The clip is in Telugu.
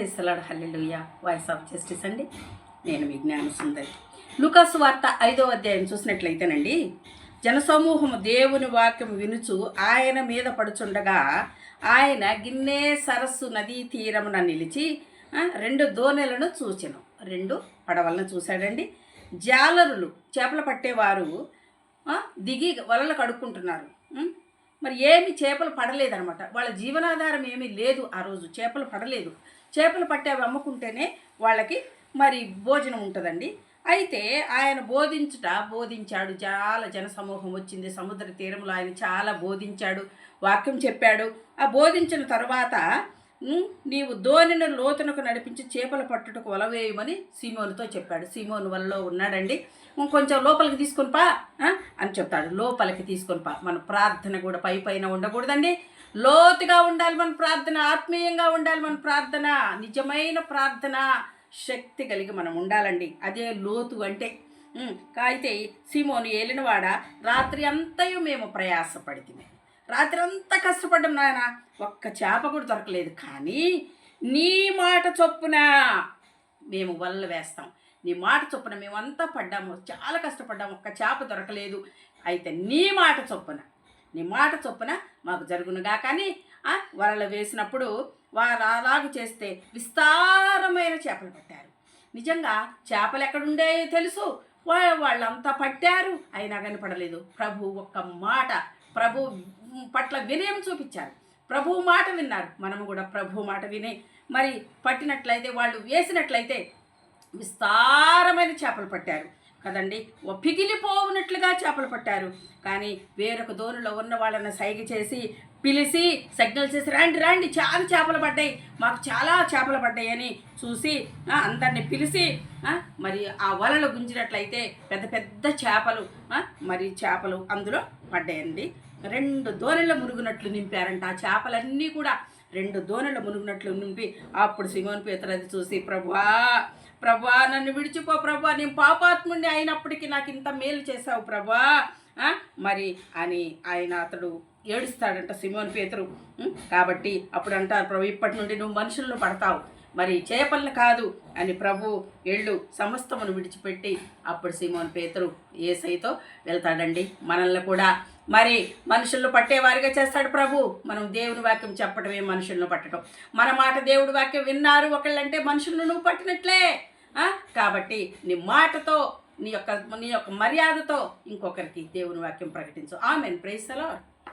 ఇస్తలాడు హల్లెలూయ వాయిస్ ఆఫ్ జస్టిస్ అండి. నేను మీ జ్ఞానసుందరి సుందరి. వార్త ఐదో అధ్యాయం చూసినట్లయితేనండి జనసమూహము దేవుని వాక్యం వినుచు ఆయన మీద పడుచుండగా ఆయన గిన్నె సరస్సు నదీ తీరమున నిలిచి రెండు దోణెలను చూచెను. రెండు పడవలను చూశాడండి. జాలరులు చేపలు పట్టేవారు దిగి వలలు కడుక్కుంటున్నారు. మరి ఏమి చేపలు పడలేదనమాట. వాళ్ళ జీవనాధారం ఏమీ లేదు ఆ రోజు. చేపలు పడలేదు. చేపలు పట్టేవి అమ్ముకుంటేనే వాళ్ళకి మరి భోజనం ఉంటుందండి. అయితే ఆయన బోధించుట బోధించాడు. చాలా జనసమూహం వచ్చింది. సముద్ర తీరంలో ఆయన చాలా బోధించాడు వాక్యం చెప్పాడు. ఆ బోధించిన తర్వాత నీవు ధోనిని లోతునకు నడిపించి చేపలు పట్టుటకు వలవేయమని సీమోనుతో చెప్పాడు. సీమోను వలలో ఉన్నాడండి. కొంచెం లోపలికి తీసుకొని పా అని చెప్తాడు. లోపలికి తీసుకొని పా. మన ప్రార్థన కూడా పై పైన ఉండకూడదండి. లోతుగా ఉండాలి మన ప్రార్థన ఆత్మీయంగా ఉండాలి మన ప్రార్థన నిజమైన ప్రార్థన శక్తి కలిగి మనం ఉండాలండి. అదే లోతు అంటే అయితే సీమోను ఏలినవాడ రాత్రి అంతయు మేము ప్రయాసపడితే రాత్రి అంతా కష్టపడ్డాం నాయన. ఒక్క చేప కూడా దొరకలేదు. కానీ నీ మాట చొప్పున మేము వల్ల వేస్తాం. నీ మాట చొప్పున మేమంతా పడ్డాము. చాలా కష్టపడ్డాము. ఒక్క చేప దొరకలేదు. అయితే నీ మాట చొప్పున నీ మాట చొప్పున మాకు జరుగునుగా. కానీ వలలు వేసినప్పుడు వారు అలాగు చేస్తే విస్తారమైన చేపలు పట్టారు. నిజంగా చేపలు ఎక్కడుండేవి తెలుసు. వాళ్ళంతా పట్టారు. అయినా కనపడలేదు ప్రభు ఒక్క మాట ప్రభు పట్ల వినయం చూపించారు. ప్రభు మాట విన్నారు. మనము కూడా ప్రభు మాట విని మరి పట్టినట్లయితే వాళ్ళు వేసినట్లయితే విస్తారమైన చేపలు పట్టారు. కదండి? పిగిలిపోవునట్లుగా చేపలు పట్టారు. కానీ వేరొక దోనిలో ఉన్న వాళ్ళని సైగ చేసి పిలిచి సిగ్నల్ చేసి రండి రండి చాలా చేపలు పడ్డాయి. మాకు చాలా చేపలు పడ్డాయి అని చూసి అందరిని పిలిచి మరి ఆ వలలు గుంజినట్లయితే పెద్ద పెద్ద చేపలు మరి చేపలు అందులో పడ్డాయండి. రెండు దోనెల మురుగునట్లు నింపారంట. ఆ చేపలన్నీ కూడా రెండు దోణిలో మునుగునట్లు నింపి అప్పుడు సిమోన్ పేతురు అది చూసి ప్రభువా ప్రభా నన్ను విడిచిపో ప్రభా నేను పాపాత్ముడిని అయినప్పటికీ నాకు ఇంత మేలు చేశావు ప్రభా మరి అని ఆయన అతడు ఏడుస్తాడంట సిమోన్ పేతురు. కాబట్టి అప్పుడు అంటారు ప్రభు ఇప్పటి నుండి నువ్వు మనుషులను పడతావు. మరి చేపలను కాదు అని ప్రభు ఎళ్ళు సమస్తమును విడిచిపెట్టి అప్పుడు సీమోన్ పేతురు ఏసైతో వెళ్తాడండి. మనల్ని కూడా మరి మనుషులను పట్టేవారిగా చేస్తాడు ప్రభు. మనం దేవుని వాక్యం చెప్పడమే మనుషులను పట్టడం మన మాట దేవుడి వాక్యం విన్నారు ఒకళ్ళంటే మనుషులను నువ్వు పట్టినట్లే. కాబట్టి నీ మాటతో నీ యొక్క నీ యొక్క మర్యాదతో ఇంకొకరికి దేవుని వాక్యం ప్రకటించు. ఆమెన్. ప్రైసలో